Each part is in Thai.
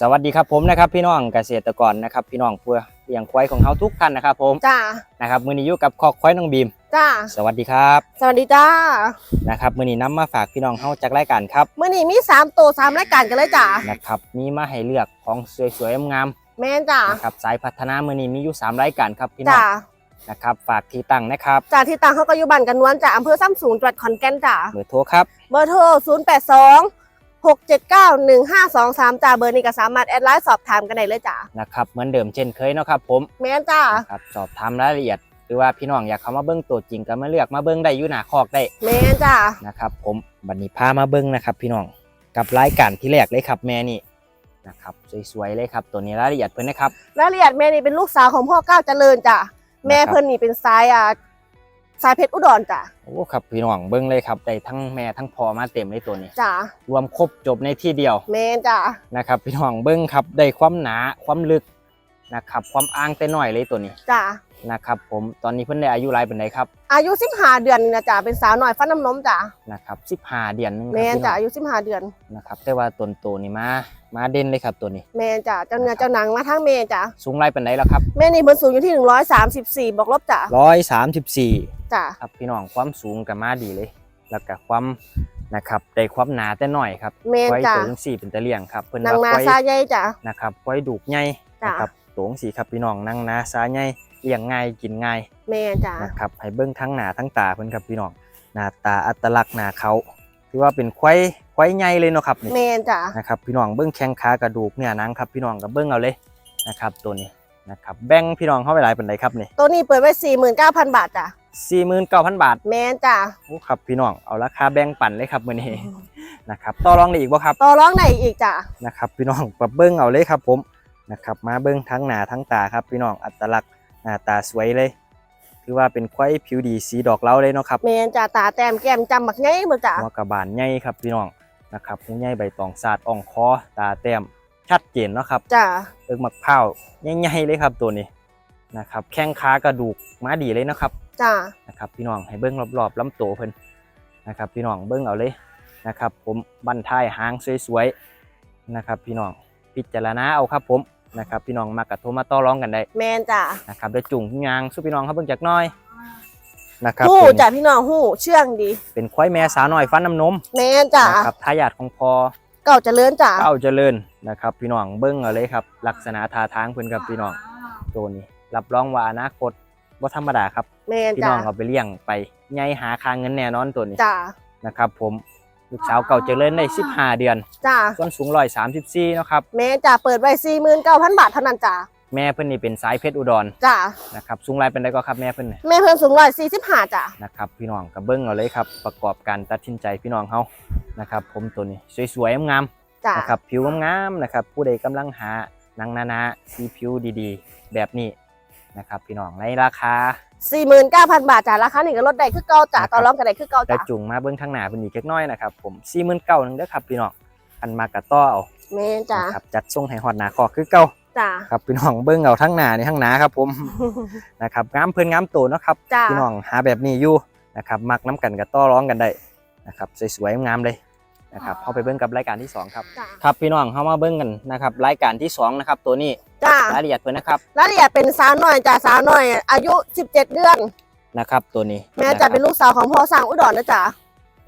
สวัสดีครับผมนะครับพี่น้องเกษตรกรนะครับพี่น้องเพื่อเลี้ยงควายของเขาทุกท่านนะครับผมจ้านะครับมือนี้อยู่กับคอกควายน้องบีมจ้าสวัสดีครับ สวัสดีจ้านะครับมือนี้น้ำมาฝากพี่น้องเขาจากรายการครับเมื่อนี้มี3ตัว3รายการกันเลยจ้านะครับมีมาให้เลือกของสวยๆงามแม่นจ้าๆนะครับสายพัฒนามือนี้มีอยู่สามรายการครับพี่น้อจ้างนะครับฝากที่ตั้งนะครับจ้าที่ต่างเขาก็อยู่บ้านกันนวลจ้าอำเภอซ้ำสูงจังหวัดขอนแก่นจ้าเบอร์โทรครับเบอร์โทร0 8 2 6 7 9 1 5 2 3จ้าเบอร์นี้ก็สามารถแอดไลน์สอบถามกันได้เลยจ้านะครับเหมือนเดิมเช่นเคยเนาะครับผมแม่นจ้านะครับสอบถามรายละเอียด หรือว่าพี่น้องอยากเข้ามาเบิ้งตัวจริงก็มาเลือกมาเบิ้งได้อยู่หน้าคอกได้แม่นจ้านะครับผมบันนี้พามาเบิ้งนะครับ พี่น้องกับรายการที่แรกเลยครับแม่นี่นะครับสวยๆเลยครับตัวนี้รายละเอียดเพิ่นนะครับรายละเอียดแม่นี่เป็นลูกสาวของพ่อก้าวเจริญจ้าแม่นะครับเพิ่นนี่เป็นสายอ่า สายเพชรอุดรจ้าโอ้ครับพี่น้องเบิ้งเลยครับได้ทั้งแม่ทั้งพ่อมาเต็มเลยตัวนี้จ้ารวมครบจบในที่เดียวแม่นจ้านะครับพี่น้องเบิ้งครับได้ความหนาความลึกนะครับความอ้างแต่น้อยเลยตัวนี้จ้า นะครับผมตอนนี้เพิ่นได้อายุหลายเป็นไดครับอายุ15เดือนนี่นะจ้าเป็นสาวหน่อยฟันน้ำนมจ้านะครับ15เดือนหนึงครับแม่นพี่น้จ้าองอายุ15เดือน นะครับแต่ว่าต้นโตนี่มามาเด่นเลยครับตัวนี้ แม่จ้ะเจ้าเนื้อเจ้าหนังมาทั้งแม่จ้ะสูงไรเป็นไดแล้วครับแม่นี่เพิ่นสูงอยู่ที่134บวกลบจ้ะ134จ้ะครับพี่น้องความสูงกับมาดีเลย แล้วก็ความนะครับได้ความหนาแต่น้อยครับแม่นไว้จ้ะตัวจังสี่เป็นตะเลี่ยงครับเพิ่นนางว่านาไว้ซาใหญ่จ้ะ นะครับไว้ดูกใหญ่จ้ะ นะครับตัวจังสี่ครับพี่น้องนางนาซาใหญ่ เลี้ยงง่ายกินง่ายแม่จ้ะนะครับให้เบิ่งทั้งหน้าทั้งตาเพิ่นครับพี่น้องหน้าตาอัตลักษณ์หน้าเขาถือว่าเป็นควายควายใหญ่เลยเนาะครับนี่แม่จ้ะนะครับพี่น้องเบิ่งแข้งขากระดูกเนี่ยหนังครับพี่น้องก็เบิ่งเอาเลยนะครับตัวนี้นะครับแบ่งพี่น้องเข้าไปหลายเป็นไรครับนี่ตัวนี้เปิดไว้49,000บาทจ้ะ49,000บาท แม่จ้ะโอ้ครับพี่น้องเอาราคาแบ่งปันเลยครับมื้อนี้นะครับต่อรองได้อีกบ่ครับต่อร้องไหนอีกจ้ะนะครับพี่น้องปรับเบิ้งเอาเลยครับผมนะครับมาเบิ้งทั้งหน้าทั้งตาครับพี่น้องอัตลักษณ์ หน้าตาสวยเลย ถือว่าเป็นควายผิวดีสีดอกเหล้าเลยเนาะครับแม่จ้ะตาแต้มแก้มจำบักใหญ่เบิ่งจ้ะหัวกระบาลใหญ่ครับพี่น้องนะครับหูใหญ่ใบตองสาดอ่องคอตาแต้มชัดเจนเนาะครับจ้ะเอิกมักเผาวใหญ่ๆเลยครับตัวนี้นะครับแข้งขากระดูกมาดีเลยเนาะครับจ้ะนะครับพี่น้องให้เบิ้งรอบๆลำตัวเพิ่นนะครับพี่น้องเบิ้งเอาเลยนะครับ ผมบันท้ายหางสวยๆนะครับ พี่น้องพิจารณาเอาครับผม นะครับพี่น้องมากระโทรมาต่อรองกันได้แม่จ้ะนะครับเดี๋ยวจุ่งยางสู้พี่น้องครับเบิ่งจากหน้อยนะครับหู้เป็นจ้ะพี่น้องหู้เชื่องดี เป็นควายแม่สาวน้อยฟันน้ำนมแม่จ้ะนะครับทายาทของพอเก่าเจริญจ้ะเก้าเจริญนะครับ พี่น้องเบิ้งเอาเลยครับ ลักษณะท่าทางเพิ่นครับพี่น้องตัวนี้ รับรองว่าอนาคตบ่ธรรมดาครับแม่พี่จ้ะน้องเอาไปเลี้ยงไปใหญ่หาค่าเงินแน่นอนตัวนี้จ้ะนะครับผม ลูกสาวเก่าเจริญได้15เดือนจ้ะส่วนสูง134เนาะครับแม่จ้ะเปิดไว้49,000บาทเท่านั้นจ้ะแม่เพิ่นนี่เป็นสายเพชรอุดรจ้ะนะครับสูงไรเป็นได้ก็ครับแม่เพิ่นนี่แม่เพิ่นสูง145จ้ะนะครับพี่น้องกับเบิ้งเอาเลยครับ ประกอบการตัดสินใจพี่น้องเขานะครับ ผมตัวนี้สวยๆงามจ้ะๆนะครับผิวงามๆนะครับ ผู้ใดกำลังหาหนังนานาสีผิวดีๆ แบบนี้ นะครับพี่น้องในราคา 49,000 บาทจ้ะราคานี่ก็ลดได้คือเก่าจ้ะต่อรองกันได้คือเก่าแต่จ้ะจุงมาเบิ้งข้างหน้าเพิ่นอีกเล็กน้อยนะครับผม4 9 0 0 0นึงเด้อครับพี่น้องอันมากระต้อเอาแม่จ้ะนะครับจัดส่งให้ฮอดหน้าคอกคือเก่าจ้ะครับพี่น้องเบิ้งเอาทั้งหน้านี่ทั้งหน้าครับผมนะครับงามเพิ่นงามโตเนาะครับ จ้ะพี่น้องหาแบบนี้อยู่นะครับมักน้ำกันกับต่อร้องกันได้นะครับสวยๆงามเลย นะครับเข้าไปเบิ้งกับรายการที่สองครับจ้ะ ครับพี่น้องเข้ามาเบิ้งกันนะครับรายการที่สองนะครับตัวนี้จ้ะรายละเอียดเพิ่นนะครับรายละเอียดเป็นสาวน้อยจ้ะสาวน้อย อายุ 17 เดือน นะครับตัวนี้แม่จะเป็นลูกสาวของพ่อสร้างอุดรนะจ๊ะ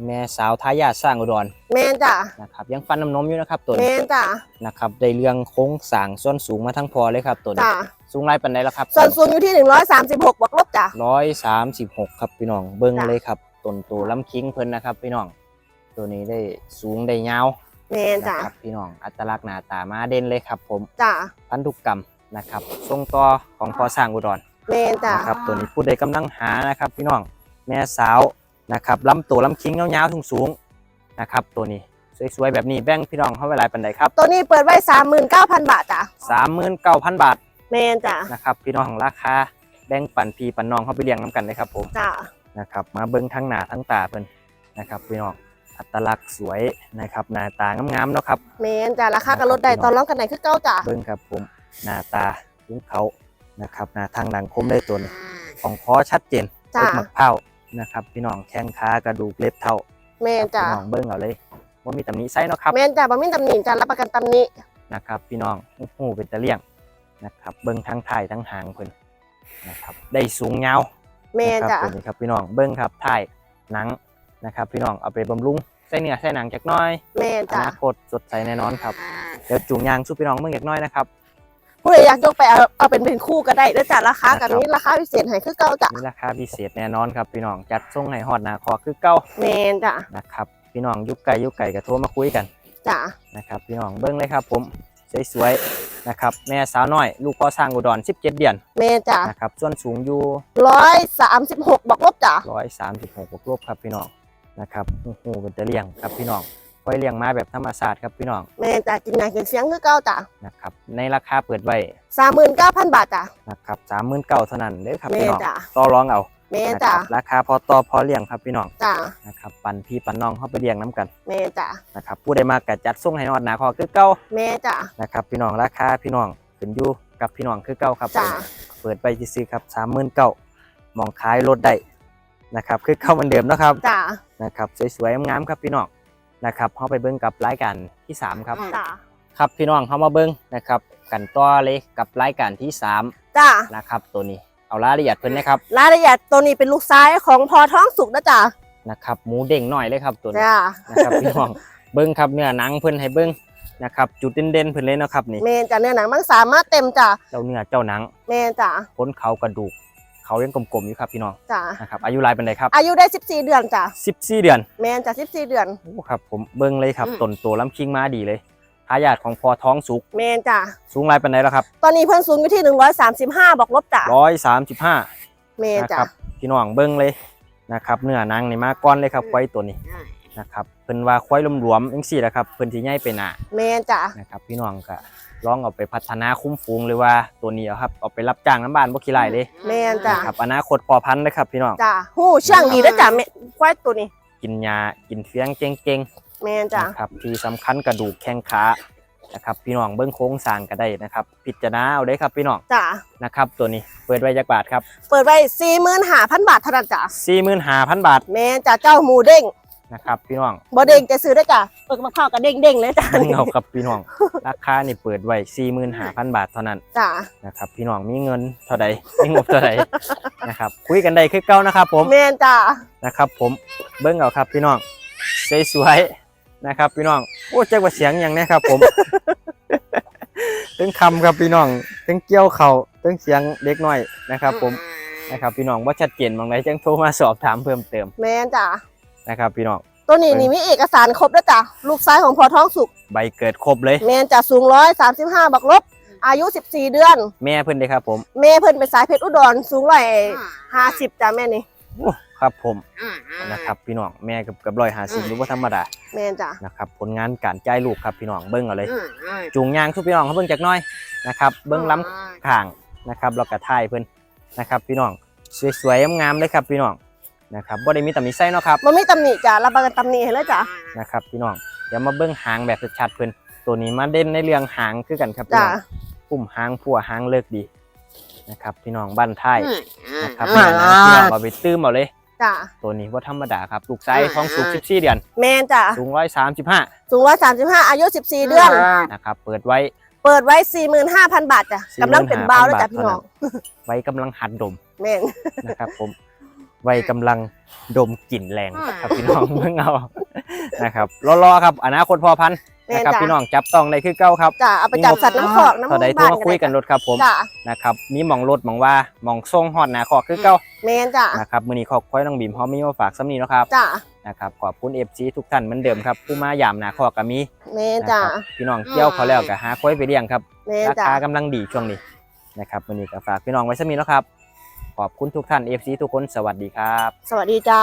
แม่สาวทายาทสร้างอุดรแม่จ้ะนะครับยังฟันน้ำนมอยู่นะครับตัวแม่นี้จ้ะนะครับได้เรื่องโค้งสร้างส้นสูงมาทั้งพอเลยครับตัวนี้จ้ะสูงไรปันใดแล้วครับส่วนสูงอยู่ที่ 136บวกลบจ้ะ ร้อยสามสิบหกครับพี่น้องเบิ้งจ้ะ เลยครับต้นตัวลำคิงเพิ่นนะครับพี่น้อง ตัวนี้ได้สูงได้ยาวแม่จ้ะนะครับพี่น้องอัตลักษณ์หน้าตามาเด่นเลยครับ ผมจ้ะพันธุกรรมนะครับทรงต่อของพอสร้างอุดรแม่จ้ะนะครับตัวนี้ผู้ใดกำลังหานะครับ พี่น้องแม่สาวนะครับลำตัวลำคิงยาวๆสูงๆนะครับ ตัวนี้สวยๆแบบนี้แบ่งพี่น้องเข้าไว้หลายปันใดครับตัวนี้เปิดไว้39,000บาทจ้ะ39,000บาทแม่จ้ะนะครับ พี่น้องราคาแบ่งปันพี่ปันน้องเข้าไปเลี้ยงน้ำกันเลยครับผมจ้ะนะครับ มาเบิ้งทั้งหน้าทั้งตาเพิ่นนะครับพี่น้อง อัตลักษณ์สวยนะครับหน้าตางามๆเนาะครับแม่จ้ะราคาก็ลดได้ต่อรองกันได้คือเก่าจ้ะเบิ้งครับผมหน้าตาคุ้งเขานะครับหน้าทางดังคมได้ตัวนี้ของคอชัดเจนจ้ะเล็บหมักเผานะครับ พี่น้องแข้งขากระดูกเล็บเท่าแม่จ้ะพี่น้องเบิ้งเอาเลยว่ามีตำหนิไซส์เนาะครับแม่จ้ะบ่มีตำหนิจ้ะรับประกันตำหนินะครับ พี่น้องโอ้โหเป็นตะเลี่ยงนะครับ เบิ้งทั้งถ่ายทั้งหางเพิ่นนะครับ ได้สูงยาวแม่นนะคจ้ะรับตัวนี้ครับพี่น้องเบิ้งครับถ่ายหนัง นะครับพี่น้องเอาไปบำรุงใส่เนื้อใส่หนังจักหน้อยแม่นอจ้ะนาคตสดใสแน่นอนครับเดี๋ยวจูงยางสู้พี่น้องเบิ่งจักหน้อยนะครับ ผู้ใดอยากยกไปเอาเอาเป็นเป็นคู่ก็ได้เด้อจ้ะราคากับครับนี้ราคาพิเศษให้คือเก่าจ้ะมีราคาพิเศษแน่นอนครับพี่น้องจัดส่งให้ฮอดหนาคอคือเก่าแม่นจ้ะนะครับพี่น้องยุคไก่ยุคไก่ก็โทรมาคุยกันจ้ะนะครับพี่น้องเบิ้งเลยครับผมสวยๆนะครับแม่สาวน้อย ลูกพ่อสร้างอุดร 17 เดือนแม่นจ้ะนะครับส่วนสูงอยู่ ร้อยสามสิบหกบอกลบจ้ะ 136บวกลบครับพี่น้อง นะครับโอ้โหเป็นตะเลี้ยงครับพี่น้องปล่อยเลี้ยงมาแบบธรรมชาติครับพี่น้องแม่นจ้ะกินงานกินเสียงคือเก่าจ้ะนะครับ ในราคาเปิดไว้สามหมื่นเก้าพันบาทจ้ะ นะครับ39,000เท่านั้นเด้อครับแม่พี่น้องจ้ะ ต่อรองเอาแม่นนะคจ้ะรับราคาพอต่อพอเลี้ยงครับพี่น้องจ้ะนะครับปันพี่ปันน้องเข้าไปเลี้ยงน้ำกันแม่นจ้ะนะครับผู้ใดมากกจัดส่งให้นอดหนาคอคือเก้าแม่นจ้ะ นะครับพี่น้องราคาพี่น้องขึ้นอยู่กับพี่น้องคือเก้าครับจ้ะเปิดไปซื้อๆครับสามหมื่นเก้ามองขายรถได้ นะครับคือเก้าเหมือนเดิมเนาะครับจ้ะนะครับสวยๆงามๆครับพี่น้องนะครับเข้าไปเบิ้งกับรายการที่สามครับ จ้ะครับพี่น้องเข้ามาเบิ้งนะครับกันต่อเลยกับรายการที่สามจ้ะนะครับตัวนี้เอารายละเอียดเพิ่นนะครับรายละเอียดตัวนี้เป็นลูกซ้ายของพอท้องสุกนะจ้ะนะครับหมูเด้งหน่อยเลยครับตัวนี้จ้ะนะครับพี่น้องเบิ้งครับเนื้อหนังเพิ่นให้เบิ้งนะครับจุดเด่นๆเพิ่นเลยเนาะครับนี่แม่นจ้ะเนื้อหนังมันสามารถเต็มจ้ะเจ้าเนื้อเจ้าหนังแม่นจ้ะพ้นเขากระดูก เขายังกลมๆอยู่ครับพี่น้องจ้ะนะครับอายุรายเป็นไรครับอายุได้ 14 เดือนจ้ะ14 เดือนแม่นจ้ะ14 เดือนโอ้ครับผมเบิ้งเลยครับอืมต้นโตลำคิงมาดีเลยทายาทของพอท้องสุกแม่นจ้ะสูงรายเป็นไรแล้วครับ ตอนนี้เพิ่นสูงอยู่ที่ 135 บอกลบจ้ะ135แม่นนะจ้ะครับพี่น้องเบิ้งเลยนะครับเนื้อหนังนี่มาก้อนเลยครับควายตัวนี้ นะครับเพิ่นว่าควายหลวมๆจังซี่แหละครับเพิ่นสิใหญ่ไปหน้าแม่นจ้ะนะครับพี่น้องก็ลองเอาไปพัฒนาคุ้มฟูงเลยว่าตัวนี้เอาครับเอาไปรับจ้างน้ำบ้านบ่ขี้ไรเลยแม่นจ้ะนะครับอนาคตพอพันธุ์นะครับพี่น้องจ้ะหู้เชื่องดีนะจ้ะแม่ควายตัวนี้ กินยากินเฟียงเก่งแม่นๆจ้ะนะครับที่สำคัญกระดูกแข้งขานะครับพี่น้องเบิ้งโค้งสร้างก็ได้นะครับพิจารณาเอาได้ครับพี่น้องจ้ะนะครับตัวนี้เปิดไว้จักบาทครับเปิดไว้45,000บาทเท่านั้นจ้ะ45,000บาทแม่นจ้ะเจ้าหมูเด้ง นะครับ พี่น้องบ่เด้งจะซื้อได้จ้ะเปิดมะพร้าวกับเด้งเด้งๆเลยจ้ะเบิ่งเอาครับพี่น้อง ราคานี่เปิดไว้45,000บาทเท่านั้นจ้ะนะครับพี่น้องมีเงินเท่าใดมีงบเท่าใดนะครับคุยกันได้คือเก่านะครับ ผมแม่นจ้ะนะครับผมเบิ้งเอาครับพี่น้องสวยๆนะครับ พี่น้องโอ้เจ้าว่าเสียงอย่างนี้ครับ ผมตึงคำครับพี่น้องตึงเกี่ยวเขาตึงเสียงเล็กน้อยนะครับ ผมนะครับพี่น้องว่าชัดเจนบางไหนจังโทรมาสอบถามเพิ่มเติมแม่นจ้ะ นะครับพี่น้องตัวนี้นี่มีเอกสารครบแล้วจ้ะลูกซ้ายของพอท้องสุกใบเกิดครบเลยแม่นจ้ะสูง135บักลบ อายุ14เดือน แม่เพิ่นเลยครับผม แม่เพิ่นเป็นสายเพชรอุดรสูงร้อยห้าสิบจ้ะแม่นี่โอ้ครับผมนะครับพี่น้องแม่กับกับร้อยหาสิบรู้ว่าธรรมดาแม่นจ้ะนะครับผลงานการจ่ายลูกครับพี่น้องเบิ้งเอาเลยจูงยางทุกพี่น้องเขาเบิ้งจากหน้อยนะครับเบิ้งล้ำข้างนะครับแล้วก็ท้ายเพิ่นนะครับพี่น้องสวยๆงามๆเลยครับพี่น้อง นะครับบ่ได้มีตำหนิไส้เนาะครับมันมีตำหนิจ้ะรับประกันตำหนิให้เลยจ้ะนะครับพี่น้องเดี๋ยวมาเบิ่งหางแบบชัดๆเพิ่นตัวนี้มาเด่นในเรื่องหางคือกันครับพี่จ้ะน้องปุ่มหางผัวหางเลิกดีนะครับพี่น้องบ้านท้ายนะครับอ่าแม่นะพี่น้องเอาไปตื้มเอาเลยจ้ะตัวนี้ว่าธรรมดาครับลูกไซส์ท้องสูง14 เดือน แม่นจ้ะสูง135สูงร้อยสามสิบห้าอายุสิบสี่เดือนนะครับเปิดไว้เปิดไว้สี่หมื่นห้าพันบาทจ้ะกำลังเป็นบาวแล้วจ้ะพี่น้องไว้กำลังหัดดมแม่นนะครับผม วัยกำลังดมกลิ่นแรงครับพี่น้องเพิ่งเอานะครับรอๆครับอนาคตพอพันธุ์แม่นะนครับจ้ะพี่น้องจับต้องได้คือเก้าครับจ้ะเอาไปจับสัตว์น้ำขอกน้ำเท่าใดโทรบ้านมาคุยกันรถครับผมจ้ะนะครับมีหมองรถหมองว่าหมองส่งฮอดหนาคอกคือเก้าแม่นจ้ะนะครับมื้อนี้ขอบค่อยน้องบีมพร้อมมีมาฝากซ้ำนี้เนาะครับจ้ะนะครับขอบคุณ FC ทุกท่านเหมือนเดิมครับผู้มายามหนาคอกก็มีแม่นนะจ้ะครับพี่น้องเกี่ยวเขาแล้วก็หาค่อยไปเลี้ยงครับแม่นราจ้ะคากำลังดีช่วงนี้นะครับมื้อนี้ก็ฝากพี่น้องไว้ซ้ำนี้เนาะครับ ขอบคุณทุกท่าน FC ทุกคนสวัสดีครับ สวัสดีจ้า